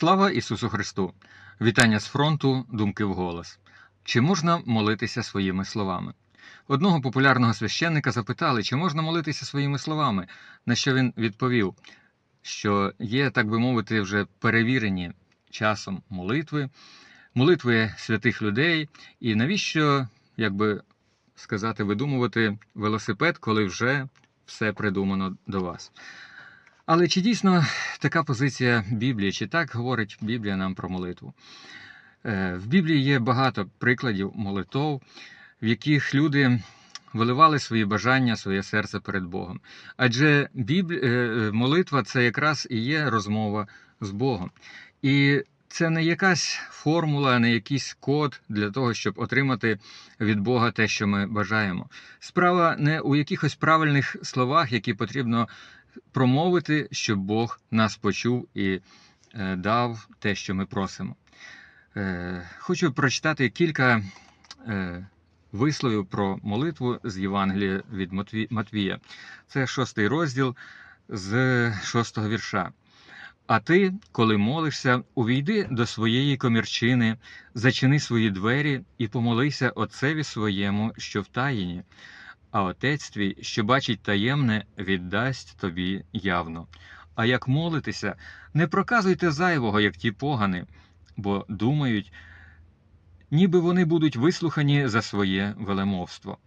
Слава Ісусу Христу! Вітання з фронту, думки вголос. Чи можна молитися своїми словами? Одного популярного священника запитали, чи можна молитися своїми словами, на що він відповів, що є, так би мовити, вже перевірені часом молитви, молитви святих людей, і навіщо, як би сказати, видумувати велосипед, коли вже все придумано до вас. Але чи дійсно така позиція Біблії, чи так говорить Біблія нам про молитву? Е, В Біблії є багато прикладів молитов, в яких люди виливали свої бажання, своє серце перед Богом. Адже Бібл... е, молитва це якраз і є розмова з Богом. І це не якась формула, не якийсь код для того, щоб отримати від Бога те, що ми бажаємо. Справа не у якихось правильних словах, які потрібно промовити, щоб Бог нас почув і е, дав те, що ми просимо. Е, Хочу прочитати кілька е, висловів про молитву з Євангелія від Матві- Матвія. Це шостий розділ з шостого вірша. А ти, коли молишся, увійди до своєї комірчини, зачини свої двері і помолися Отцеві своєму, що в таїні, а Отець твій, що бачить таємне, віддасть тобі явно. А як молитеся, не проказуйте зайвого, як ті погани, бо думають, ніби вони будуть вислухані за своє велемовство.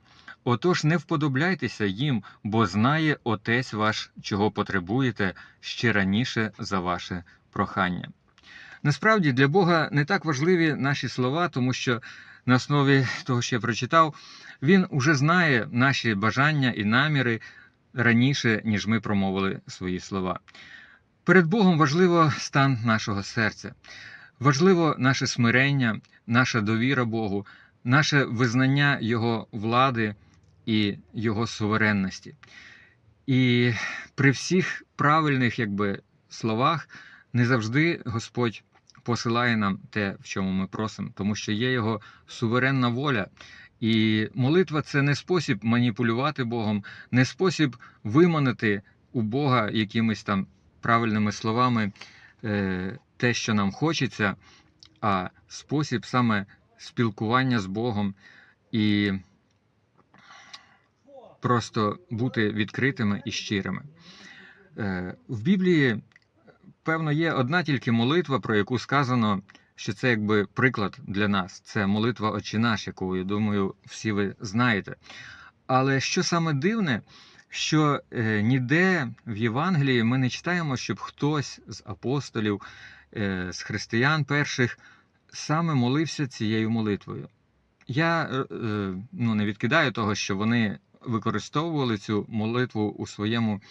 Отож не вподобляйтеся їм, бо знає Отець ваш, чого потребуєте ще раніше за ваше прохання. Насправді для Бога не так важливі наші слова, тому що на основі того, що я прочитав, Він уже знає наші бажання і наміри раніше, ніж ми промовили свої слова. Перед Богом важливо стан нашого серця, важливо наше смирення, наша довіра Богу, наше визнання Його влади і Його суверенності. І при всіх правильних якби, словах не завжди Господь посилає нам те, в чому ми просимо, тому що є Його суверенна воля. І молитва це не спосіб маніпулювати Богом, не спосіб виманити у Бога якимись там правильними словами е, те, що нам хочеться, а спосіб саме спілкування з Богом і просто бути відкритими і щирими. Е, В Біблії, певно, є одна тільки молитва, про яку сказано, що це якби приклад для нас. Це молитва Отче наш, яку, я думаю, всі ви знаєте. Але що саме дивне, що е, ніде в Євангелії ми не читаємо, щоб хтось з апостолів, е, з християн перших саме молився цією молитвою. Я ну, не відкидаю того, що вони використовували цю молитву у своєму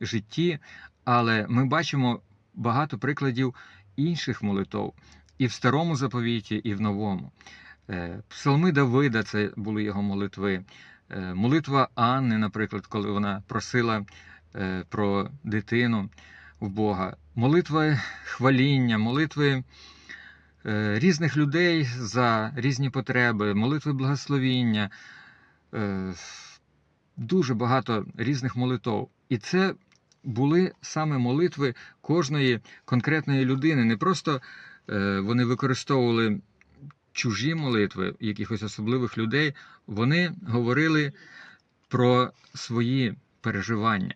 житті, але ми бачимо багато прикладів інших молитов і в старому заповіті, і в новому. Е, Псалми Давида це були його молитви. Е, Молитва Анни, наприклад, коли вона просила е, про дитину в Бога, молитви хваління, молитви різних людей за різні потреби, молитви благословіння, дуже багато різних молитов. І це були саме молитви кожної конкретної людини. Не просто е, вони використовували чужі молитви якихось особливих людей, вони говорили про свої переживання.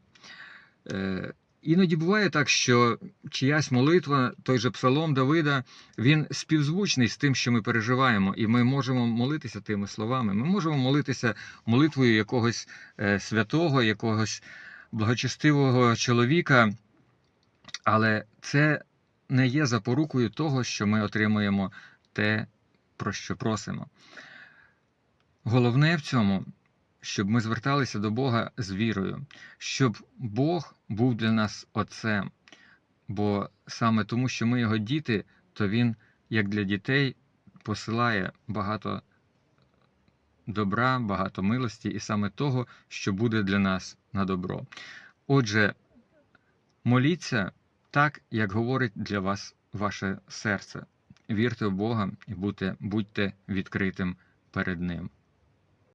Е, Іноді буває так, що чиясь молитва, той же псалом Давида, він співзвучний з тим, що ми переживаємо, і ми можемо молитися тими словами. Ми можемо молитися молитвою якогось е, святого, якогось благочестивого чоловіка, але це не є запорукою того, що ми отримуємо те, про що просимо. Головне в цьому, щоб ми зверталися до Бога з вірою, щоб Бог був для нас Отцем. Бо саме тому, що ми його діти, то Він, як для дітей, посилає багато добра, багато милості і саме того, що буде для нас на добро. Отже, моліться так, як говорить для вас ваше серце. Вірте в Бога і будьте, будьте відкритим перед Ним.